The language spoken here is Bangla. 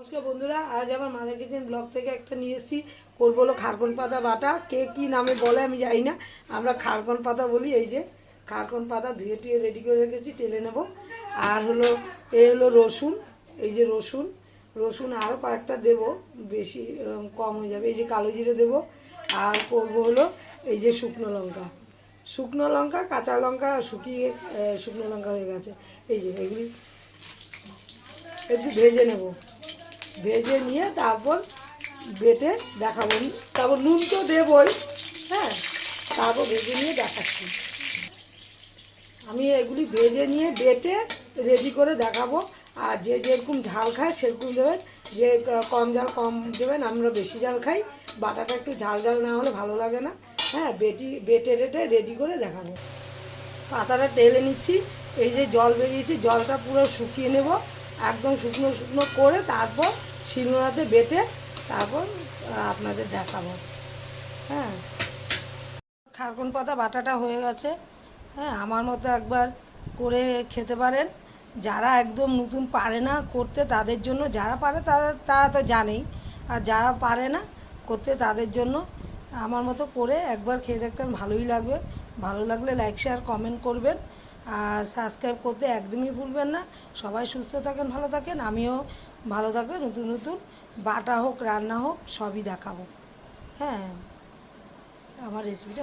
নমস্কার বন্ধুরা, আজ আমার মাদার কিচেন ব্লগ থেকে একটা নিয়ে এসেছি। করব হলো খারকন পাতা বাটা। কে কী নামে বলে আমি জানি না। আমরা খারকন পাতা বলি, এই যে খারকন পাতা ধুয়ে টুয়ে রেডি করে রেখেছি, টেলে নেব। আর হলো, এ হলো রসুন, এই যে রসুন। রসুন আরও কয়েকটা দেবো, বেশি কম হয়ে যাবে। এই যে কালো জিরে দেবো। আর করব হলো, এই যে শুকনো লঙ্কা। শুকনো লঙ্কা, কাঁচা লঙ্কা শুকিয়ে শুকনো লঙ্কা হয়ে গেছে। এই যে, এগুলি একটু ভেজে নেব। ভেজে নিয়ে তারপর বেটে দেখাবো। তারপর নুন তো দেবই হ্যাঁ? তারপর ভেজে নিয়ে দেখাচ্ছি। আমি এগুলি ভেজে নিয়ে বেটে রেডি করে দেখাবো। আর যে যেরকম ঝাল খায় সেরকম দেবেন। যে কম ঝাল কম দেবেন আমরা বেশি ঝাল খাই। বাটাটা একটু ঝাল ঝাল না হলে ভালো লাগে না। হ্যাঁ বেটি, বেটে রেটে রেডি করে দেখাবো। পাতাটা টেলে নিচ্ছি। এই যে জল বেরিয়েছে, জলটা পুরো শুকিয়ে নেব। একদম শুকনো শুকনো করে তারপর শিলনোড়াতে বেটে তারপর আপনাদের দেখাবো। হ্যাঁ। খারকুন পাতা বাটাটা হয়ে গেছে। হ্যাঁ আমার মতো একবার করে খেতে পারেন। যারা একদম নতুন পারে না করতে, তাদের জন্য, যারা পারে তারা তারা তো জানেই। আর যারা পারে না করতে, তাদের জন্য আমার মতো করে একবার খেয়ে দেখতেন ভালোই লাগবে। ভালো লাগলে লাইক শেয়ার কমেন্ট করবেন। আর সাবস্ক্রাইব করতে একদমই ভুলবেন না। সবাই সুস্থ থাকেন, ভালো থাকেন। আমিও ভালো থাকবে, নতুন নতুন বাটা হোক, রান্না হোক, সবই দেখাবো। হ্যাঁ আমার রেসিপিটা